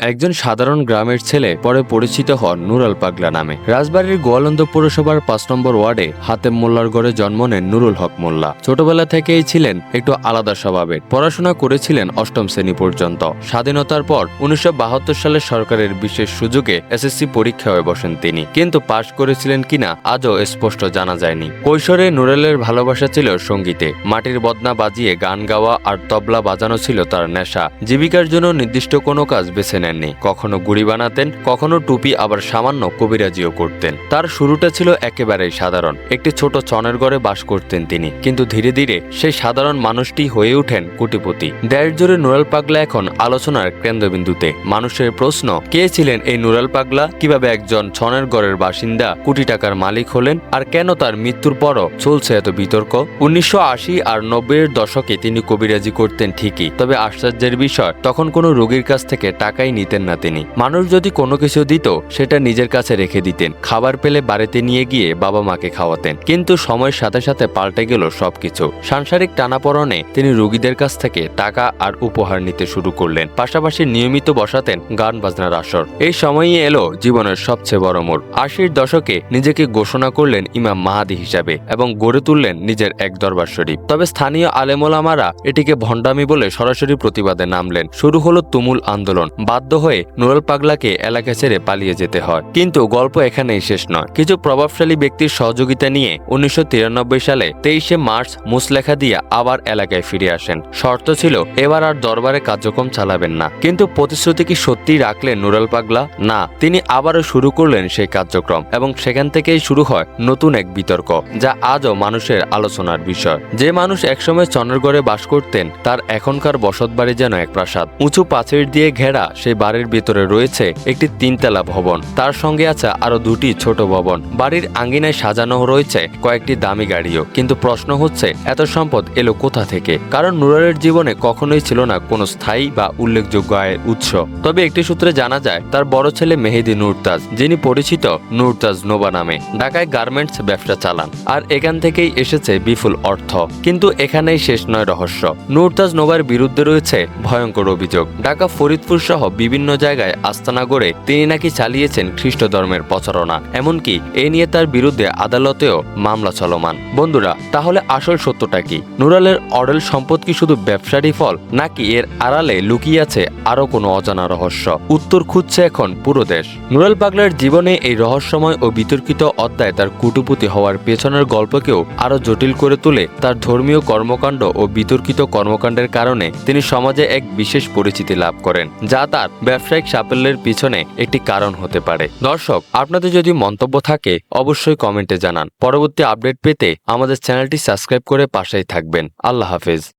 একজন সাধারণ গ্রামের ছেলে, পরে পরিচিত হন নুরাল পাগলা নামে। রাজবাড়ির গোয়ালন্দ পৌরসভার পাঁচ নম্বর ওয়ার্ডে হাতেম মোল্লার গড়ে জন্ম নেন নুরুল হক মোল্লা। ছোটবেলা থেকেই ছিলেন একটু আলাদা স্বভাবের। পড়াশোনা করেছিলেন অষ্টম শ্রেণি পর্যন্ত। স্বাধীনতার পর উনিশশো বাহাত্তর সালে সরকারের বিশেষ সুযোগে এসএসসি পরীক্ষায় বসেন তিনি। কিন্তু পাশ করেছিলেন কিনা আজও স্পষ্ট জানা যায়নি। কৈশোরে নুরালের ভালোবাসা ছিল সঙ্গীতে। মাটির বদনা বাজিয়ে গান গাওয়া আর তবলা বাজানো ছিল তার নেশা। জীবিকার জন্য নির্দিষ্ট কোনো কাজ বেছে নেননি। কখনো গুড়ি বানাতেন, কখনো টুপি, আবার সামান্য কবিরাজিও করতেন। তার শুরুটা ছিল একেবারেই সাধারণ। একটি ছোট চনের ঘরে বাস করতেন তিনি। কিন্তু ধীরে ধীরে সেই সাধারণ মানুষটি হয়ে ওঠেন কোটিপতি। দেড় জোরে নুরাল পাগলা এখন আলোচনার কেন্দ্রবিন্দুতে। মানুষের প্রশ্ন, কে ছিলেন এই নুরাল পাগলা? কীভাবে একজন ছনের গড়ের বাসিন্দা কোটি টাকার মালিক হলেন? আর কেন তার মৃত্যুর পরও চলছে এত বিতর্ক? উনিশশো আশি আর নব্বইয়ের দশকে তিনি কবিরাজি করতেন ঠিকই। তবে আশ্চর্যের বিষয়, তখন কোনো রোগীর কাছ থেকে টাকাই নিতেন না তিনি। মানুষ যদি কোনো কিছু দিত, সেটা নিজের কাছে রেখে দিতেন। খাবার পেলে বাড়িতে নিয়ে গিয়ে বাবা মাকে খাওয়াতেন। কিন্তু সময়ের সাথে সাথে পাল্টে গেল সবকিছু। সাংসারিক টানাপড়নে তিনি রোগীদের কাছ থেকে টাকা আর উপহার নিতে শুরু করলেন। পাশাপাশি নিয়মিত বসাতেন গান বাজনার আসর। এই সময়ই এলো জীবনের সবচেয়ে বড় মোড়। আশির দশকে নিজেকে ঘোষণা করলেন ইমাম মাহাদি হিসাবে এবং গড়ে তুললেন নিজের এক দরবার শরীফ। তবে স্থানীয় আলেমোলামারা এটিকে ভণ্ডামি বলে সরাসরি প্রতিবাদে নামলেন। শুরু হলো তুমুল আন্দোলন। বাধ্য হয়ে নুরাল পাগলাকে এলাকা ছেড়ে পালিয়ে যেতে হয়। কিন্তু গল্প এখানেই শেষ নয়। কিছু প্রভাবশালী ব্যক্তির সহযোগিতা নিয়ে উনিশশো তিরানব্বই সালে তেইশে মার্চ মুসলেখা দিয়ে আবার এলাকায় ফিরে আসেন। শর্ত ছিল, এবার আর দরবারে কার্যক্রম চালাবেন না। কিন্তু প্রতিশ্রুতি কি সত্যি রাখলেন নুরাল পাগলা? না, তিনি আবারও শুরু করলেন সেই কার্যক্রম এবং সেখান থেকেই শুরু হয় নতুন এক বিতর্ক, যা আজও মানুষের আলোচনার বিষয়। যে মানুষ একসময় চন্দ্রগড়ে বাস করতেন, তার এখনকার বসতবাড়ি যেন এক প্রাসাদ। উঁচু পাঁচিল দিয়ে ঘেরা সেই বাড়ির ভিতরে রয়েছে একটি তিনতলা ভবন। তার সঙ্গে আছে আরও দুটি ছোট ভবন। বাড়ির আঙ্গিনায় সাজানো রয়েছে কয়েকটি দামি গাড়িও। কিন্তু প্রশ্ন হচ্ছে, এত সম্পদ এলো কোথা থেকে? কারণ নুরারের জীবনে কখনোই ছিল না কোনো স্থায়ী বা উল্লেখযোগ্য আয়ের উৎস। তবে একটি সূত্রে জানা যায়, তার বড় ছেলে মেহেদি নুরতাজ, যিনি পরিচিত নুরতাজ নোবা নামে, ঢাকায় গার্মেন্টস ব্যবসা চালান আর এখান থেকেই এসেছে বিপুল অর্থ। কিন্তু এখানেই শেষ নয় রহস্য। নুরতাজ নোবার বিরুদ্ধে রয়েছে ভয়ঙ্কর অভিযোগ। ঢাকা ফরিদপুর সহ বিভিন্ন জায়গায় আস্তানা গড়ে তিনি নাকি চালিয়েছেন খ্রিস্ট ধর্মের প্রচারণা। এমনকি এ নিয়ে তার বিরুদ্ধে আদালতেও মামলা চলমান। বন্ধুরা, তাহলে আসল সত্যটা কি? নুরালের অডেল সম্পদ কি শুধু ব্যবসারই ফল, নাকি এর আড়ালে লুকিয়ে আছে আরও কোনো অজানা রহস্য? উত্তর খুঁজছে এখন পুরো দেশ। নুরাল পাগলার জীবনে এই রহস্যময় ও বিতর্কিত অধ্যায় তার কুটুপুতি হওয়ার পেছনের গল্পকেও আরও জটিল করে তুলে তার ধর্মীয় কর্মকাণ্ড ও বিতর্কিত কর্মকাণ্ডের কারণে তিনি সমাজে এক বিশেষ পরিচিতি লাভ করেন, যা তার ব্যবসায়িক সাফল্যের পিছনে একটি কারণ হতে পারে। দর্শক, আপনাদের যদি মন্তব্য থাকে, অবশ্যই কমেন্টে জানান। পরবর্তী আপডেট পেতে আমাদের চ্যানেলটি সাবস্ক্রাইব করে পাশেই থাকবেন। আল্লাহ হাফেজ।